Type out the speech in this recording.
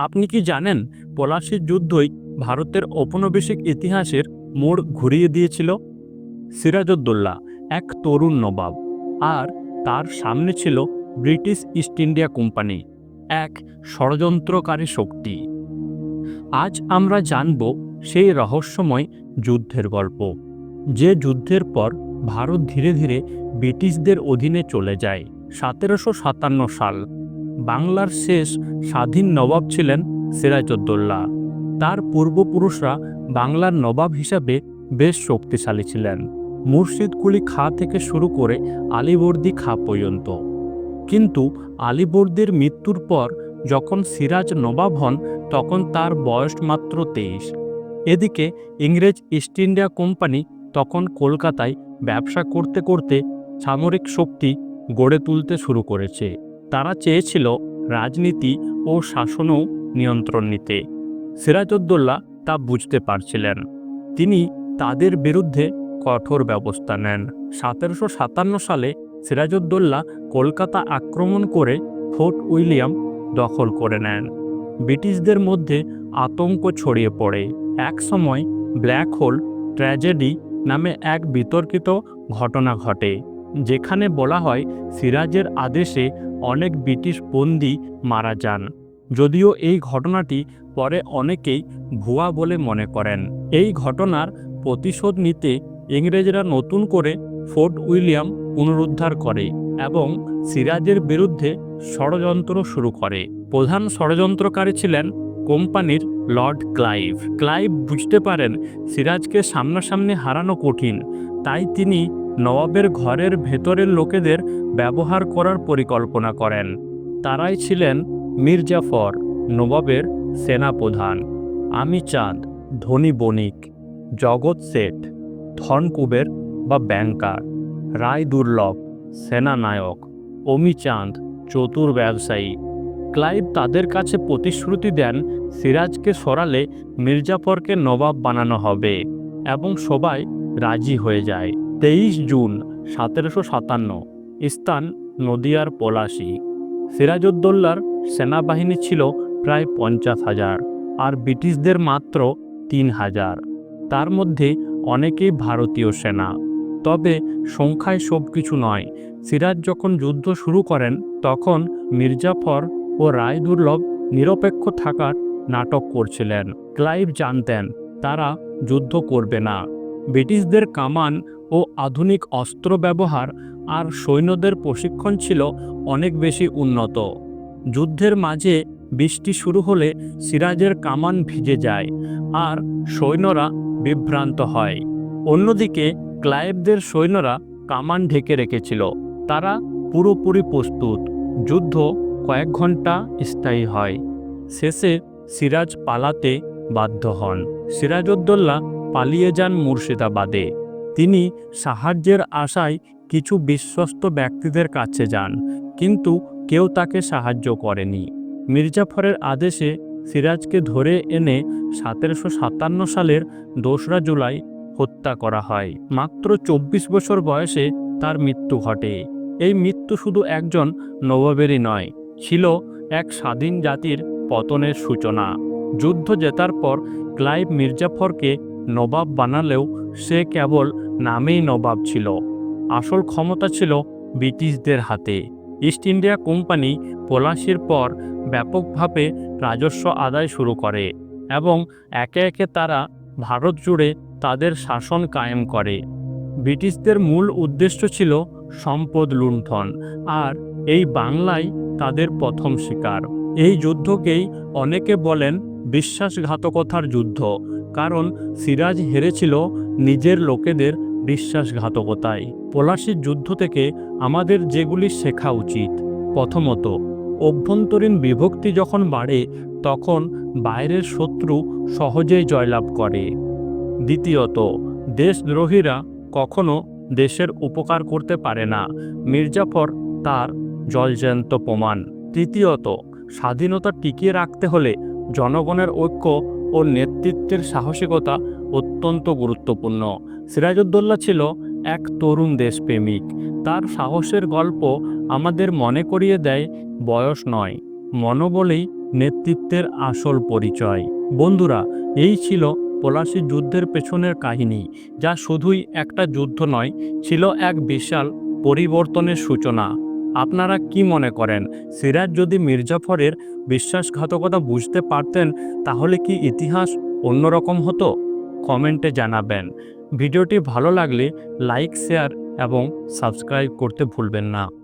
আপনি কি জানেন পলাশির যুদ্ধই ভারতের ঔপনিবেশিক ইতিহাসের মোড় ঘুরিয়ে দিয়েছিল? সিরাজউদ্দৌলা, এক তরুণ নবাব। আর তার সামনে ছিল ব্রিটিশ ইস্ট ইন্ডিয়া কোম্পানি, এক ষড়যন্ত্রকারী শক্তি। আজ আমরা জানব সেই রহস্যময় যুদ্ধের গল্প। যে যুদ্ধের পর ভারত ধীরে ধীরে ব্রিটিশদের অধীনে চলে যায়, সতেরোশো সাতান্ন সাল। বাংলার শেষ স্বাধীন নবাব ছিলেন সিরাজউদ্দৌলা। তার পূর্বপুরুষরা বাংলার নবাব হিসাবে বেশ শক্তিশালী ছিলেন। মুর্শিদ কুলি খাঁ থেকে শুরু করে আলিবর্দি খাঁ পর্যন্ত। কিন্তু আলিবর্দির মৃত্যুর পর যখন সিরাজ নবাব হন, তখন তার বয়স মাত্র তেইশ। এদিকে ইংরেজ ইস্ট ইন্ডিয়া কোম্পানি তখন কলকাতায় ব্যবসা করতে করতে সামরিক শক্তি গড়ে তুলতে শুরু করেছে। তারা চেয়েছিল রাজনীতি ও শাসনও নিয়ন্ত্রণ নিতে। সিরাজউদ্দৌলা তা বুঝতে পারছিলেন। তিনি তাদের বিরুদ্ধে কঠোর ব্যবস্থা নেন। সতেরোশো সাতান্ন সালে সিরাজউদ্দৌলা কলকাতা আক্রমণ করে ফোর্ট উইলিয়াম দখল করে নেন। ব্রিটিশদের মধ্যে আতঙ্ক ছড়িয়ে পড়ে। এক সময় ব্ল্যাক হোল ট্র্যাজেডি নামে এক বিতর্কিত ঘটনা ঘটে। যেখানে বলা হয় সিরাজের আদেশে অনেক ব্রিটিশ বন্দী মারা যান। যদিও এই ঘটনাটি পরে অনেকেই ভুয়া বলে মনে করেন। এই ঘটনার প্রতিশোধ নিতে ইংরেজরা নতুন করে ফোর্ট উইলিয়াম পুনরুদ্ধার করে এবং সিরাজের বিরুদ্ধে ষড়যন্ত্র শুরু করে। প্রধান ষড়যন্ত্রকারী ছিলেন কোম্পানির লর্ড ক্লাইভ। ক্লাইভ বুঝতে পারেন সিরাজকে সামনাসামনি হারানো কঠিন। তাই তিনি নবাবের ঘরের ভেতরের লোকেদের ব্যবহার করার পরিকল্পনা করেন। তারাই ছিলেন মির্জাফর নবাবের সেনাপ্রধান। আমি চাঁদ, ধনী বণিক, জগৎ শেঠ ধনকুবের বা ব্যাংকার, রায় দুর্লভ, সেনানায়ক অমিচাঁদ চতুর ব্যবসায়ী। ক্লাইভ তাদের কাছে প্রতিশ্রুতি দেন, সিরাজকে সরালে মির্জাফরকে নবাব বানানো হবে এবং সবাই রাজি হয়ে যায়। তেইশ জুন সতেরোশো সাতান্ন স্থান নদিয়ার পলাশি। সিরাজউদ্দৌলার সেনাবাহিনী ছিল প্রায় পঞ্চাশ হাজার, আর ব্রিটিশদের মাত্র তিন হাজার। তার মধ্যে অনেকেই ভারতীয় সেনা। তবে সংখ্যায় সব কিছু নয়। সিরাজ যখন যুদ্ধ শুরু করেন, তখন মির্জাফর ও রায় দুর্লভ নিরপেক্ষ থাকার নাটক করছিলেন। ক্লাইভ জানতেন, তারা যুদ্ধ করবে না। ব্রিটিশদের কামান ও আধুনিক অস্ত্র ব্যবহার আর সৈন্যদের প্রশিক্ষণ ছিল অনেক বেশি উন্নত। যুদ্ধের মাঝে বৃষ্টি শুরু হলে সিরাজের কামান ভিজে যায় আর সৈন্যরা বিভ্রান্ত হয়। অন্যদিকে ক্লাইভদের সৈন্যরা কামান ঢেকে রেখেছিল। তারা পুরোপুরি প্রস্তুত। যুদ্ধ কয়েক ঘণ্টা স্থায়ী হয়। শেষে সিরাজ পালাতে বাধ্য হন। সিরাজউদ্দৌলা পালিয়ে যান মুর্শিদাবাদে। তিনি সাহায্যের আশায় কিছু বিশ্বস্ত ব্যক্তিদের কাছে যান, কিন্তু কেউ তাকে সাহায্য করেনি। মির্জাফরের আদেশে সিরাজকে ধরে এনে সতেরোশো সাতান্ন সালের দোসরা জুলাই হত্যা করা হয়। মাত্র চব্বিশ বছর বয়সে তার মৃত্যু ঘটে। এই মৃত্যু শুধু একজন নবাবেরই নয়, ছিল এক স্বাধীন জাতির পতনের সূচনা। যুদ্ধ জেতার পর ক্লাইভ মির্জাফরকে নবাব বানালেও সে কেবল নামেই নবাব ছিল। আসল ক্ষমতা ছিল ব্রিটিশদের হাতে। ইস্ট ইন্ডিয়া কোম্পানি পলাশির পর ব্যাপকভাবে রাজস্ব আদায় শুরু করে এবং একে একে তারা ভারত জুড়ে তাদের শাসন কায়েম করে। ব্রিটিশদের মূল উদ্দেশ্য ছিল সম্পদ লুণ্ঠন, আর এই বাংলায় তাদের প্রথম শিকার। এই যুদ্ধকেই অনেকে বলেন বিশ্বাসঘাতকতার যুদ্ধ। কারণ সিরাজ হেরেছিল নিজের লোকেদের বিশ্বাসঘাতকতায়। পলাশির যুদ্ধ থেকে আমাদের যেগুলি শেখা উচিত। প্রথমত, অভ্যন্তরীণ বিভক্তি যখন বাড়ে, তখন বাইরের শত্রু সহজেই জয়লাভ করে। দ্বিতীয়ত, দেশদ্রোহীরা কখনো দেশের উপকার করতে পারে না। মির্জাফর তার জলজ্যান্ত প্রমাণ। তৃতীয়ত, স্বাধীনতা টিকিয়ে রাখতে হলে জনগণের ঐক্য ও নেতৃত্বের সাহসিকতা অত্যন্ত গুরুত্বপূর্ণ। সিরাজউদ্দৌলা ছিল এক তরুণ দেশপ্রেমিক। তার সাহসের গল্প আমাদের মনে করিয়ে দেয়, বয়স নয়, মনোবলেই নেতৃত্বের আসল পরিচয়। বন্ধুরা, এই ছিল পলাশির যুদ্ধের পেছনের কাহিনী, যা শুধুই একটা যুদ্ধ নয়, ছিল এক বিশাল পরিবর্তনের সূচনা। আপনারা কি মনে করেন? সিরাজ যদি মির্জাফরের বিশ্বাসঘাতকতা বুঝতে পারতেন, তাহলে কি ইতিহাস অন্যরকম হতো? কমেন্টে জানাবেন। ভিডিওটি ভালো লাগলে লাইক, শেয়ার এবং সাবস্ক্রাইব করতে ভুলবেন না।